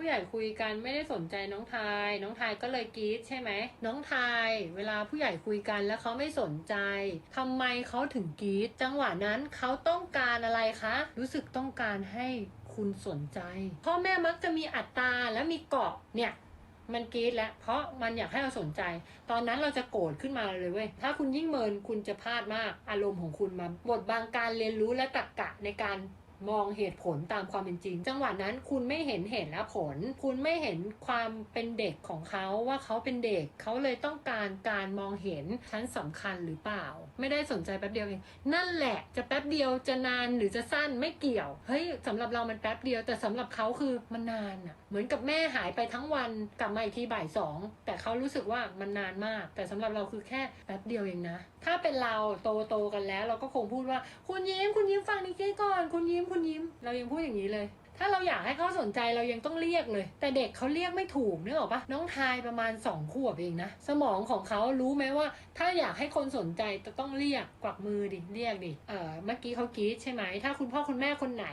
ผู้ใหญ่คุยกันไม่ได้สนใจน้องทาย น้องทายก็เลยกรี๊ดใช่ไหมน้องทายเวลาผู้ใหญ่คุยกันแล้วเขาไม่สนใจทำไมเขาถึงกรี๊ดจังหวะนั้นเขาต้องการอะไรคะ รู้สึกต้องการให้คุณสนใจ พ่อแม่มักจะมีอัตราและมีเกาะเนี่ยมันกรี๊ดแล้วเพราะมันอยากให้เราสนใจ ตอนนั้นเราจะโกรธขึ้นมาเลยเว้ย ถ้าคุณยิ่งเมินคุณจะพลาดมาก อารมณ์ของคุณมาบทบางการเรียนรู้และตรรกะในการ มองเหตุผลตามความเป็นจริง จังหวะนั้นคุณไม่เห็นเหตุและผล คุณไม่เห็นความเป็นเด็กของเขาว่าเขาเป็นเด็กเขาเลยต้องการการมองเห็นชั้นสำคัญหรือเปล่า ไม่ได้สนใจแป๊บเดียวเองนั่นแหละจะแป๊บเดียวจะนานหรือจะสั้นไม่เกี่ยวเฮ้ยสำหรับเรามันแป๊บเดียวแต่สำหรับเขาคือมันนานอะเหมือนกับแม่หายไปทั้งวันกลับมาอีกทีบ่ายสองแต่เขารู้สึกว่ามันนานมาก แต่สำหรับเราคือแค่แป๊บเดียวเองนะ ถ้าเป็นเราโตโตๆกันแล้ว เราก็คงพูดว่าคุณยิ้มคุณยิ้มฟังนิกกี้ก่อนคุณยิ้มคุณยิ้ม เรายังพูดอย่างนี้เลย ถ้าเราอยากให้เขาสนใจเรายังต้องเรียกเลย แต่เด็กเขาเรียกไม่ถูกนึกออกปะน้องทายประมาณสองขวบเองนะ สมองของเขารู้ไหมว่า ถ้าอยากให้คนสนใจจะต้องเรียกกวักมือดิเรียกดิเออเมื่อกี้เขากรี๊ดใช่ไหมถ้าคุณพ่อคุณแม่คนไหน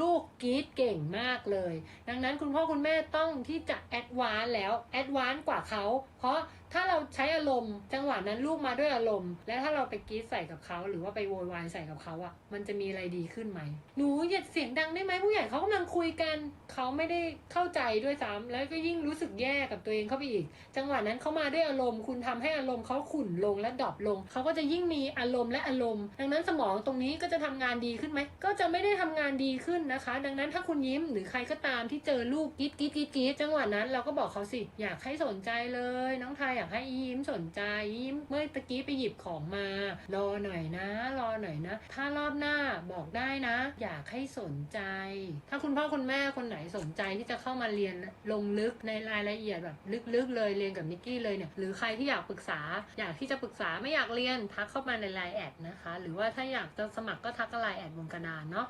ลูกกรี๊ดเก่งมากเลย ดังนั้นคุณพ่อคุณแม่ต้องที่จะแอดวานแล้วแอดวานกว่าเขาเพราะถ้าเราใช้อารมณ์ จังหวะนั้นลูกมาด้วยอารมณ์ และถ้าเราไปกรี๊ดใส่กับเขาหรือว่าไปโวยวายใส่กับเขาอะมันจะมีอะไรดีขึ้นไหมหนูอย่าเสียงดังได้ไหมผู้ใหญ่เขากำลังคุยกันเขาไม่ได้เข้าใจด้วยซ้ำแล้วก็ยิ่งรู้สึกแย่กับตัวเองเข้าไปอีก จังหวะนั้นเขามาด้วยอารมณ์ คุณทำให้อารมณ์เขาขุ่นลงและดรอปลง เขาก็จะยิ่งมีอารมณ์และอารมณ์ ดังนั้นสมองตรงนี้ก็จะทำงานดีขึ้นไหม ก็จะไม่ได้ทำงานดีขึ้นนะคะ ดังนั้นถ้าคุณยิ้มหรือใครก็ตามที่เจอลูกกรีดกรีดกรีดกรีดจังหวะนั้นเราก็บอกเขาสิอยากให้สนใจเลย น้องทายอยากให้ยิ้มสนใจยิ้มเมื่อตะกี้ไปหยิบของมารอหน่อยนะ รอหน่อยนะ ถ้ารอบหน้าบอกได้นะ อยากให้สนใจ ถ้าคุคุณพ่อคุณแม่คนไหนสนใจที่จะเข้ามาเรียนลงลึกในรายละเอียดแบบลึกๆเลยเรียนกับนิกกี้เลยเนี่ยหรือใครที่อยากปรึกษา อยากที่จะปรึกษาไม่อยากเรียนทักเข้ามาในไลน์แอดนะคะ หรือว่าถ้าอยากจะสมัครก็ทักไลน์แอดบนกระดานเนาะ